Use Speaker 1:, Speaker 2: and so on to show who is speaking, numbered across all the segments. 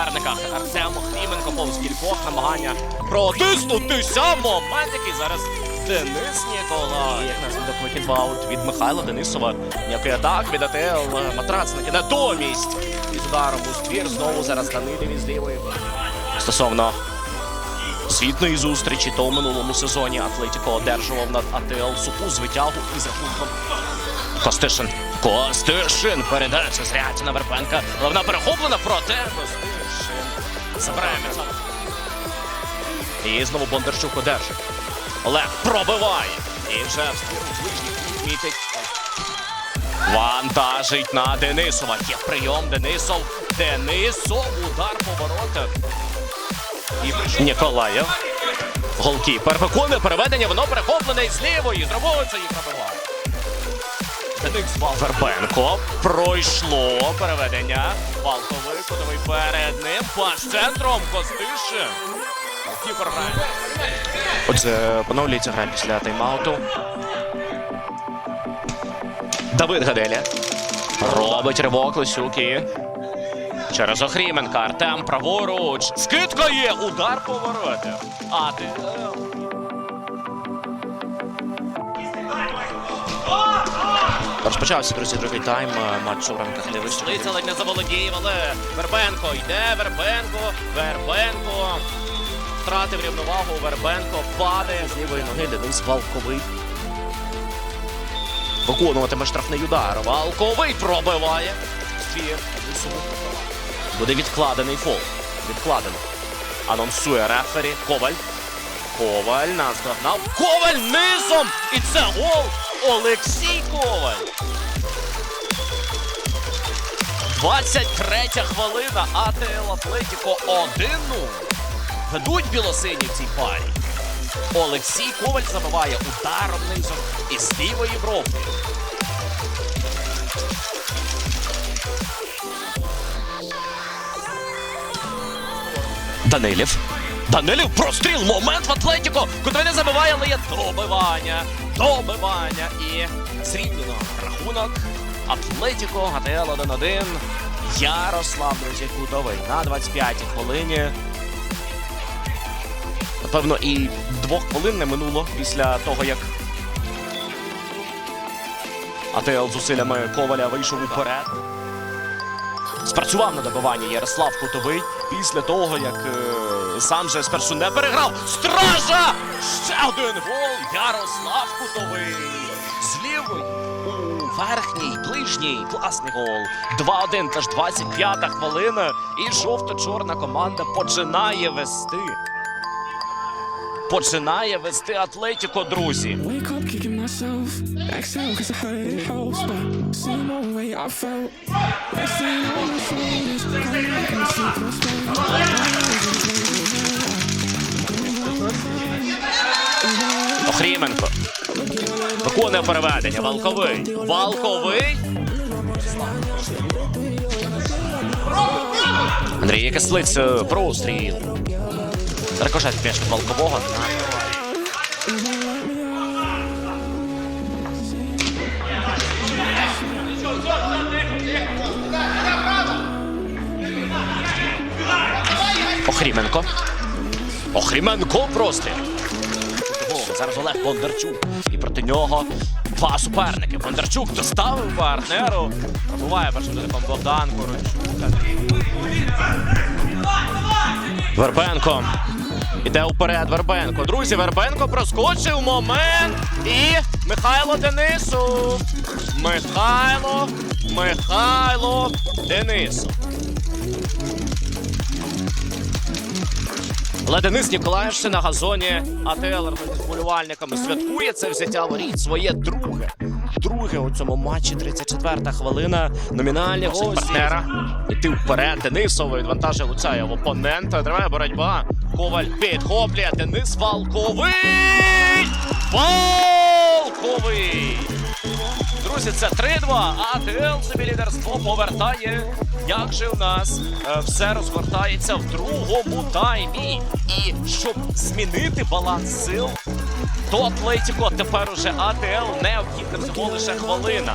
Speaker 1: суперниках. Артем Хріменко повз кількох намагання протиснутися. Момент, який зараз Денис Нікола. Як наслідок викидбаут від Михайла Денисова. Ніякий атак від АТЛ. Матрацники натомість. Із ударом у ствір знову зараз Данилів із. Стосовно звітної зустрічі, то у минулому сезоні Атлетіко одержував над АТЛ супу з витягу із рахунком. Костишин. Костишин. Передача зряться на Верпенка. Вона перехоплена, проте Костишин. Забирає м'яч. І знову Бондарчук одержить. Олег пробиває. І вже мітить. Вантажить на Денисова. Є прийом Денисов. Денисов. Удар по воротах. І Ніколаєв. Голкіпер виконує переведення, воно перехоплене із лівої. Зробовується і пробиває. Вербенко. Пройшло переведення. Валковий кутовий перед ним. Паш центром. Костишин. Отже, поновлюється гра після тайм-ауту. Давид Гаделя. Робить ривок Лисюк і Через Охріменка. Артем праворуч. Скидка є. Удар по воротах. А ти. Розпочався, друзі, другий тайм е, матчу в рамках Ліги Лиця ледь не заволодіяв, але Вербенко йде, Вербенко, Вербенко. Втратив рівновагу, Вербенко падає з лівої ноги, Денис Валковий. Виконуватиме штрафний удар. Валковий пробиває. Денисову. Буде відкладений фол. Відкладено. Анонсує рефері. Коваль. Коваль наздогнав. Коваль низом! І це гол! Олексій Коваль. 23 хвилина. АТЛ Атлетіко 1-0. Ведуть білосині в цій парі. Олексій Коваль забиває ударом низом із лівої бровки. Данилів. Данилів простріл. Момент в Атлетіко. Котрий не забиває, але є добивання. Добивання. І зрівняно рахунок. Атлетіко, ГТЛ 1-1. Ярослав, друзі, Кутовий на 25-й хвилині. Напевно, і двох хвилин не минуло після того, як АТЛ зусиллями Коваля вийшов уперед. Спрацював на добиванні Ярослав Кутовий після того, як е, сам же спершу не переграв. Стража! Ще один гол! Ярослав Кутовий! З лівої у верхній, ближній, класний гол. 2-1, теж 25-та хвилина. І жовто-чорна команда починає вести. Починає вести Атлетіко, друзі.
Speaker 2: Way I felt. Resting on my shoulders. Back in the sleep,
Speaker 1: Охріменко. Виконує переведення. Валковий. Валковий. Андрій Кислиць. Простріл. Рикошет м'яч від Валкового. Охріменко. Охріменко простріл. Зараз Олег Бондарчук. І проти нього два суперники. Бондарчук доставив партнеру. Пробуває першим дотиком Богдан Корочук. Вербенко. Іде вперед Вербенко. Друзі, Вербенко проскочив момент. І Михайло Денисов. Михайло. Михайло Денисов. Денис Ніколаєв ще на газоні АТЛ з вболівальниками святкує це взяття воріт своє друге. Друге у цьому матчі 34-та хвилина. Номінальні гості партнера. Іти вперед. Денисов відвантажує Луцаєв опонента. Триває боротьба. Коваль підхоплює. Денис Валковий. Валковий. Друзі, це 3-2. АТЛ собі лідерство повертає. Як же у нас е, все розгортається в другому таймі? І щоб змінити баланс сил, до Атлетіко. Тепер уже АТЛ необхідна всього лише хвилина.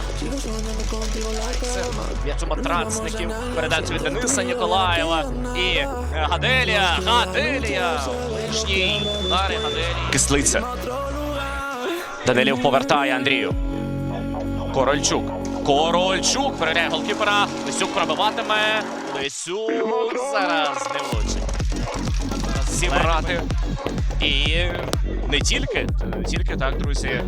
Speaker 1: Це м'яч у матрацників. Передача від Дениса Ніколаєва. І е, Гаделія. Гаделія. Ближній. Удари Гаделії. Кислиця. Данилів повертає Андрію. Корольчук. Корольчук перевіряє голкіпера. Лисюк пробиватиме. Лисюк зараз не влучить. Зібрати. І не тільки, тільки так, друзі, е,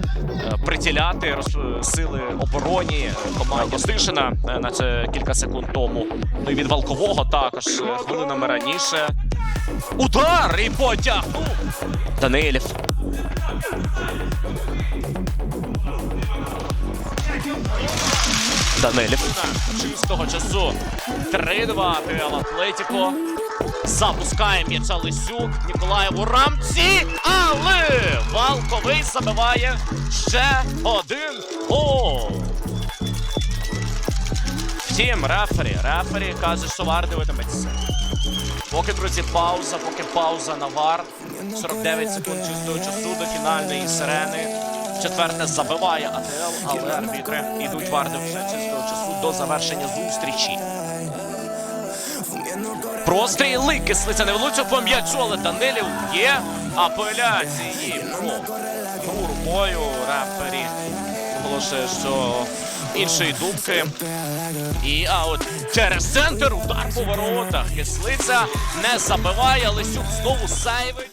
Speaker 1: приділяти роз- сили обороні команді Костишина е, на це кілька секунд тому. Ну і від Валкового також е, хвилинами раніше. Удар і потягнув. Данилів. Данилів. Чистого часу. 3-2 АТЛ Атлетіко. Запускає м'яча Лисюк. Ніколаєв у рамці. Але Валковий забиває ще один гол. Втім, рефері, рефері каже, що вар дивитиметься. Поки, друзі, пауза, поки пауза на вар. 49 секунд чистого часу до фінальної сирени. Четверте забиває АТЛ, але арбітри йдуть варди вже чистого часу до завершення зустрічі. Простріли кислиця не влучив по м'ячу, але Данилів є апеляції. Рукою рефері оголошує, що іншої думки. І а от через центр удар по воротах. Кислиця не забиває, Лисюк знову сейвить.